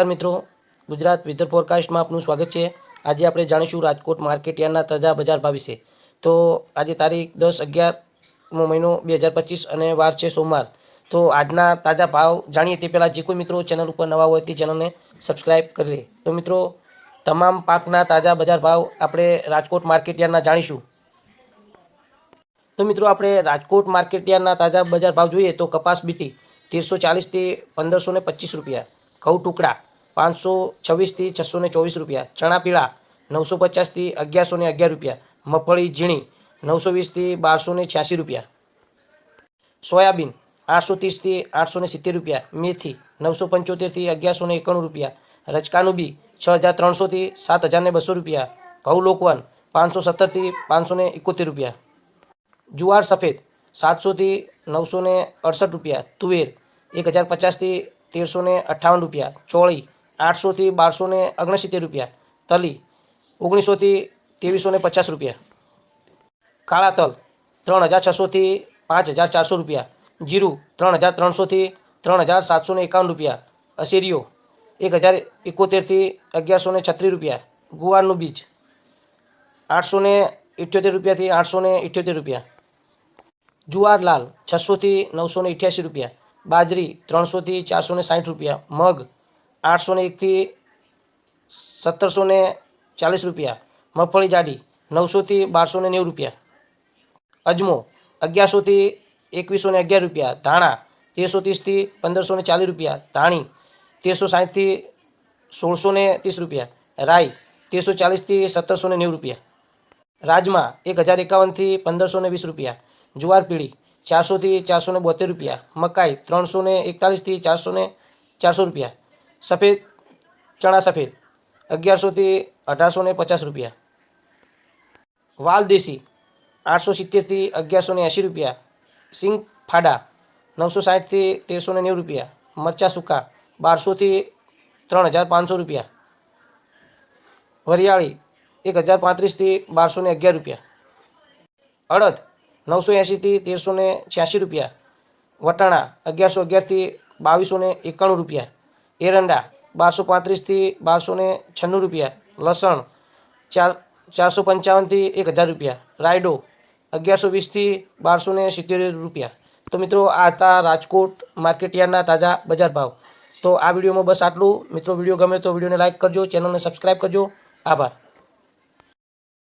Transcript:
મિત્રો. ગુજરાત વેધર ફોરકાસ્ટમાં આપનું સ્વાગત છે. આજે આપણે જાણીશું રાજકોટ માર્કેટ યાર્ડના તાજા બજાર ભાવ વિશે. તો આજે તારીખ દસ અગિયારમો મહિનો બે હજાર પચીસ અને વાર છે સોમવાર. તો આજના તાજા ભાવ જાણીએ તે પહેલાં જે કોઈ મિત્રો ચેનલ ઉપર નવા હોય તે ચેનલને સબસ્ક્રાઈબ કરી લે. તો મિત્રો, તમામ પાકના તાજા બજાર ભાવ આપણે રાજકોટ માર્કેટ યાર્ડના જાણીશું. તો મિત્રો, આપણે રાજકોટ માર્કેટ યાર્ડના તાજા બજાર ભાવ જોઈએ તો કપાસ બીટી તેરસો ચાલીસથી પંદરસો ને પચીસ રૂપિયા. ઘઉં ટુકડા પાંચસો છવ્વીસથી છસો ને ચોવીસ રૂપિયા, ચણા પીળા નવસો પચાસથી અગિયારસો ને અગિયાર રૂપિયા, મગફળી ઝીણી નવસો વીસથી બારસો ને છ્યાસી રૂપિયા. સોયાબીન આઠસો ત્રીસથી આઠસો ને સિત્તેર રૂપિયા, મેથી નવસો પંચોતેરથી અગિયારસો ને એકાણું રૂપિયા રચકાનું બી છ હજાર ત્રણસોથી સાત હજાર ને બસો રૂપિયા, ઘઉં લોકવન પાંચસો સત્તરથી પાંચસો ને એકોતેર રૂપિયા. જુવાર સફેદ સાતસોથી નવસો ને અડસઠ રૂપિયા, તુવેર એક હજાર પચાસથી તેરસો ને અઠ્ઠાવન રૂપિયા, ચોળી આઠસોથી બારસો ને ઓગણસિત્તેર રૂપિયા, તલી ઓગણીસોથી ત્રેવીસો ને પચાસ રૂપિયા, કાળા તલ ત્રણ હજાર છસોથી પાંચ હજાર ચારસો રૂપિયા, જીરું ત્રણ હજાર ત્રણસોથી ત્રણ હજાર સાતસો ને એકાવન રૂપિયા અસેરીઓ એક હજાર એકોતેરથી અગિયારસો ને છત્રીસ રૂપિયા, ગુવારનું બીજ આઠસો ને ઇઠ્યોતેર રૂપિયાથી આઠસો ને ઇઠ્યોતેર રૂપિયા જુવારલાલ છસોથી નવસો ને અઠ્યાસી રૂપિયા બાજરી ત્રણસોથી ચારસો ને સાઠ રૂપિયા, મગ આઠસો ને એકથી સત્તરસો ને ચાલીસ રૂપિયા, મગફળી જાડી નવસોથી બારસો ને નેવું રૂપિયા, અજમો અગિયારસોથી એકવીસો ને અગિયાર રૂપિયા, ધાણા તેરસો ત્રીસથી પંદરસો ને ચાલીસ રૂપિયા, ધાણી તેરસો સાઠથી સોળસો ને ત્રીસ રૂપિયા, રાઈ તેરસો ચાલીસથી સત્તરસો ને નેવું રૂપિયા, રાજમા એક હજાર એકાવનથી પંદરસો ને વીસ રૂપિયા, જુવાર પીળી ચારસોથી ચારસો ને બોતેર રૂપિયા, મકાઈ ત્રણસો ને એકતાલીસથી ચારસો ને ચારસો રૂપિયા, સફેદ, ચણા સફેદ અગિયારસોથી અઢારસો ને પચાસ રૂપિયા, વાલ દેશી આઠસો સિત્તેરથી અગિયારસો ને એંશી રૂપિયા, સિંગ ફાડા નવસો સાઠથી તેરસો ને નેવું રૂપિયા, મરચા સૂકા બારસોથી ત્રણ હજાર પાંચસો રૂપિયા, વરિયાળી એક હજાર પાંત્રીસથી બારસો ને અગિયાર રૂપિયા, અડદ નવસો એંશીથી તેરસો ને છ્યાસી રૂપિયા. વટાણા અગિયારસો અગિયારથી બાવીસો ને એકાણું રૂપિયા. એરંડા બારસો પાંત્રીસથી બારસો ને છન્નું રૂપિયા. લસણ ચાર ચારસો પંચાવનથી એક હજાર રૂપિયા. રાયડો અગિયારસો વીસથી બારસો ને સિત્તેર રૂપિયા. તો મિત્રો, આ હતા રાજકોટ માર્કેટ યાર્ડના તાજા બજાર ભાવ. તો આ વિડીયોમાં બસ આટલું. મિત્રો, વીડિયો ગમે તો વિડીયોને લાઇક કરજો, ચેનલને સબસ્ક્રાઈબ કરજો. આભાર.